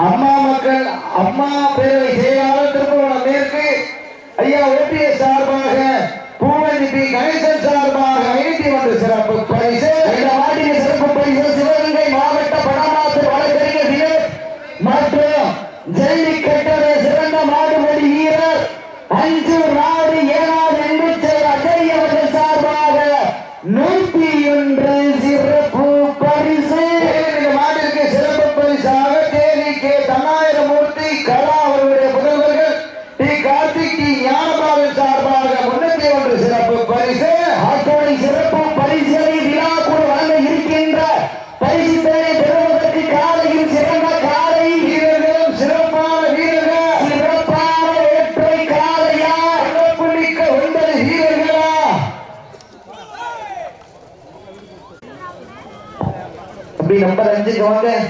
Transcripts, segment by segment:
அம்மா மக்கள் அம்மா பேரவை செயலாளர் திருப்பவனம் மேற்கு. ஐயா மூர்த்தி கலா அவர்களுடைய புதல்வர்கள் டி கார்த்திக் டி ஞானபாவின் சார்பாக முன்னூத்தி ஒன்று சிறப்பு பரிசு. அத்தோடு சிறப்பு பரிசலை விழா கூட வழங்க இருக்கின்ற பரிசு தலை பெறுவதற்கு காலையில் சிறந்த காலை. வீரர்களும் சிறப்பான வீரர்கள். சிறப்பான வேற்றை காலையா? சிறப்பு மிக்க ஒன்பது வீரர்களா? அப்படி நம்பர் அஞ்சுக்கு வாங்க.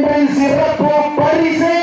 இன்று சிறப்பு பரிசு.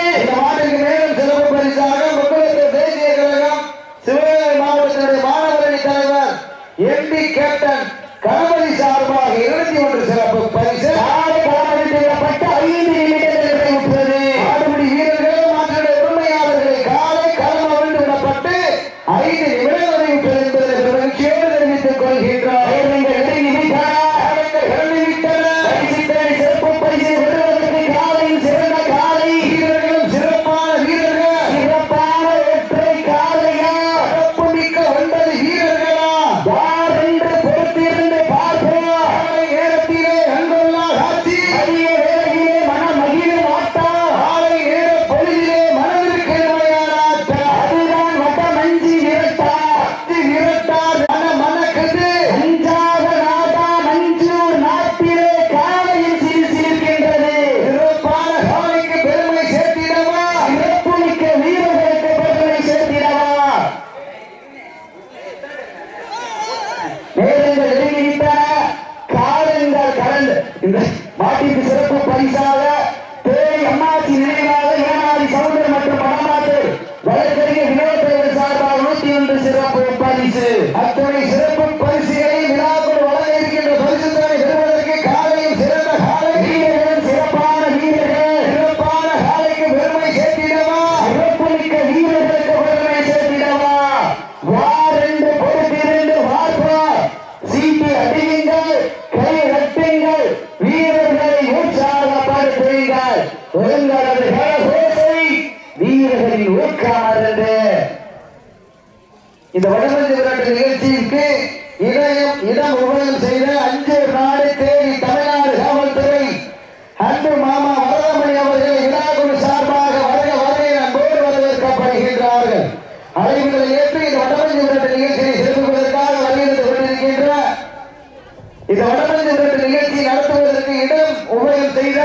அனுப்புவதற்கு இடம் உபயம் செய்த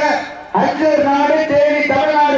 அஞ்சூர் நாடு தேவி தமிழ்நாடு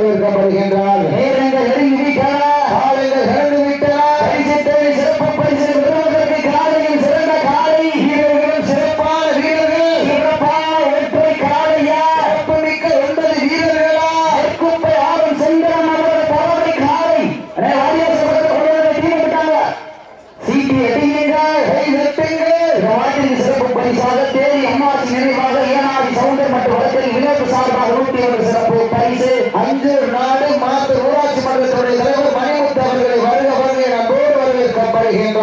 வரவேற்கப்படுகின்றார் ejemplo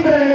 சண்டியர்